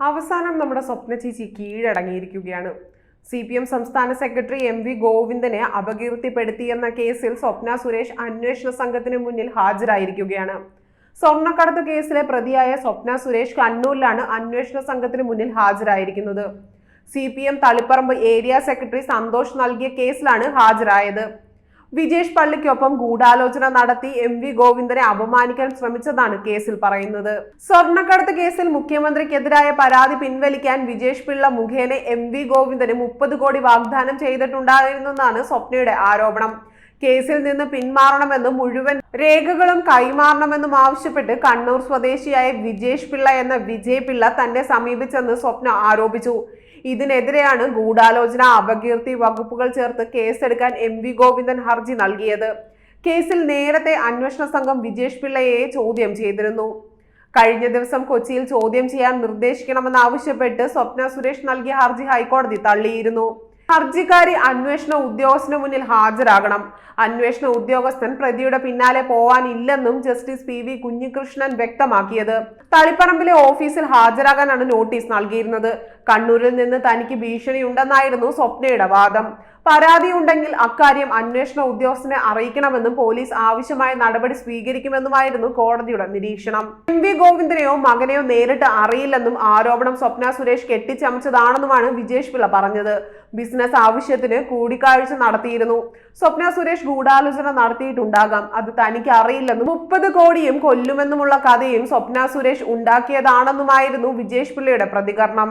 അവസാനം നമ്മുടെ സ്വപ്ന ചേച്ചി കീഴടങ്ങിയിരിക്കുകയാണ്. സി പി എം സംസ്ഥാന സെക്രട്ടറി എം വി ഗോവിന്ദനെ അപകീർത്തിപ്പെടുത്തിയെന്ന കേസിൽ സ്വപ്ന സുരേഷ് അന്വേഷണ സംഘത്തിന് മുന്നിൽ ഹാജരായിരിക്കുകയാണ്. സ്വർണക്കടത്ത് കേസിലെ പ്രതിയായ സ്വപ്ന സുരേഷ് കണ്ണൂരിലാണ് അന്വേഷണ സംഘത്തിന് മുന്നിൽ ഹാജരായിരിക്കുന്നത്. C P M Taliparamba area secretary Santhosh നൽകിയ കേസിലാണ് ഹാജരായത്. വിജേഷ് പള്ളിക്കൊപ്പം ഗൂഢാലോചന നടത്തി എം വി ഗോവിന്ദനെ അപമാനിക്കാൻ ശ്രമിച്ചതാണ് കേസിൽ പറയുന്നത്. സ്വർണക്കടത്ത് കേസിൽ മുഖ്യമന്ത്രിക്കെതിരായ പരാതി പിൻവലിക്കാൻ വിജേഷ് പിള്ള മുഖേന എം വി ഗോവിന്ദന് മുപ്പത് കോടി വാഗ്ദാനം ചെയ്തിട്ടുണ്ടായിരുന്നെന്നാണ് സ്വപ്നയുടെ ആരോപണം. കേസിൽ നിന്ന് പിന്മാറണമെന്നും മുഴുവൻ രേഖകളും കൈമാറണമെന്നും ആവശ്യപ്പെട്ട് കണ്ണൂർ സ്വദേശിയായ വിജേഷ് പിള്ള എന്ന വിജയ് പിള്ള തന്നെ സമീപിച്ചെന്ന് സ്വപ്ന ആരോപിച്ചു. ഇതിനെതിരെയാണ് ഗൂഢാലോചന അപകീർത്തി വകുപ്പുകൾ ചേർത്ത് കേസെടുക്കാൻ എം വി ഗോവിന്ദൻ ഹർജി നൽകിയത്. കേസിൽ നേരത്തെ അന്വേഷണ സംഘം വിജേഷ് പിള്ളയെ ചോദ്യം ചെയ്തിരുന്നു. കഴിഞ്ഞ ദിവസം കൊച്ചിയിൽ ചോദ്യം ചെയ്യാൻ നിർദ്ദേശിക്കണമെന്നാവശ്യപ്പെട്ട് സ്വപ്ന സുരേഷ് നൽകിയ ഹർജി ഹൈക്കോടതി തള്ളിയിരുന്നു. ഹർജിക്കാരി അന്വേഷണ ഉദ്യോഗസ്ഥന് മുന്നിൽ ഹാജരാകണം. അന്വേഷണ ഉദ്യോഗസ്ഥൻ പ്രതിയുടെ പിന്നാലെ പോവാനില്ലെന്നും ജസ്റ്റിസ് പി വി കുഞ്ഞികൃഷ്ണൻ വ്യക്തമാക്കിയത്. തളിപ്പറമ്പിലെ ഓഫീസിൽ ഹാജരാകാനാണ് നോട്ടീസ് നൽകിയിരുന്നത്. കണ്ണൂരിൽ നിന്ന് തനിക്ക് ഭീഷണിയുണ്ടെന്നായിരുന്നു സ്വപ്നയുടെ വാദം. പരാതിയുണ്ടെങ്കിൽ അക്കാര്യം അന്വേഷണ ഉദ്യോഗസ്ഥനെ അറിയിക്കണമെന്നും പോലീസ് ആവശ്യമായ നടപടി സ്വീകരിക്കുമെന്നുമായിരുന്നു കോടതിയുടെ നിരീക്ഷണം. എം വി ഗോവിന്ദനെയോ മകനെയോ നേരിട്ട് അറിയില്ലെന്നും ആരോപണം സ്വപ്ന സുരേഷ് കെട്ടിച്ചമച്ചതാണെന്നുമാണ് വിജേഷ് പിള്ള പറഞ്ഞത്. ബിസിനസ് ആവശ്യത്തിന് കൂടിക്കാഴ്ച നടത്തിയിരുന്നു. സ്വപ്ന സുരേഷ് ഗൂഢാലോചന നടത്തിയിട്ടുണ്ടാകാം. അത് തനിക്ക് അറിയില്ലെന്നും മുപ്പത് കോടിയും കൊല്ലുമെന്നുമുള്ള കഥയും സ്വപ്ന സുരേഷ് ഉണ്ടാക്കിയതാണെന്നുമായിരുന്നു വിജേഷ് പിള്ളയുടെ പ്രതികരണം.